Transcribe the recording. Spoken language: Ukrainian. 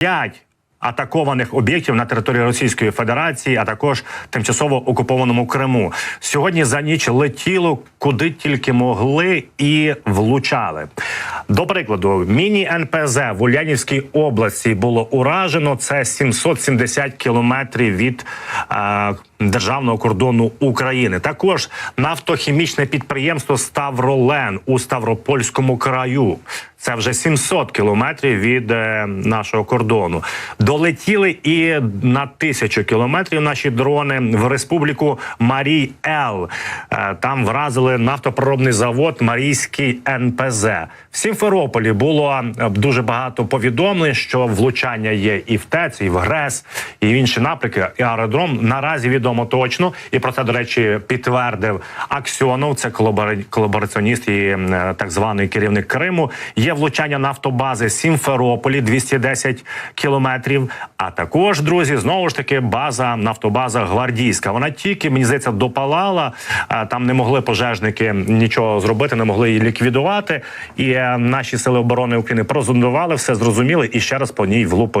П'ять атакованих об'єктів на території Російської Федерації, а також тимчасово окупованому Криму. Сьогодні за ніч летіло куди тільки могли і влучали. До прикладу, міні НПЗ в Ульянівській області було уражено. Це 770 кілометрів від е, державного кордону України. Також нафтохімічне підприємство Ставролен у Ставропольському краю. Це вже 700 кілометрів від е, нашого кордону. Долетіли і на тисячу кілометрів наші дрони в республіку Марій Ел. Е, там вразили нафтопроробний завод Марійський НПЗ. В Сімферополі було е, дуже багато повідомлень, що влучання є і в ТЕЦ, і в ГРЕС, і в інші напрямки. І аеродром наразі відомо точно. І про це, до речі, підтвердив Аксьонов. Це колабора- колабораціоніст і е, так званий керівник Криму. Є влучання нафтобази Сімферополі 210 кілометрів. А також, друзі, знову ж таки, база нафтобаза гвардійська. Вона тільки мені здається допалала. Там не могли пожежники нічого зробити, не могли її ліквідувати. І е, наші сили оборони України прозондували все, зрозуміли і ще раз по ній влупили.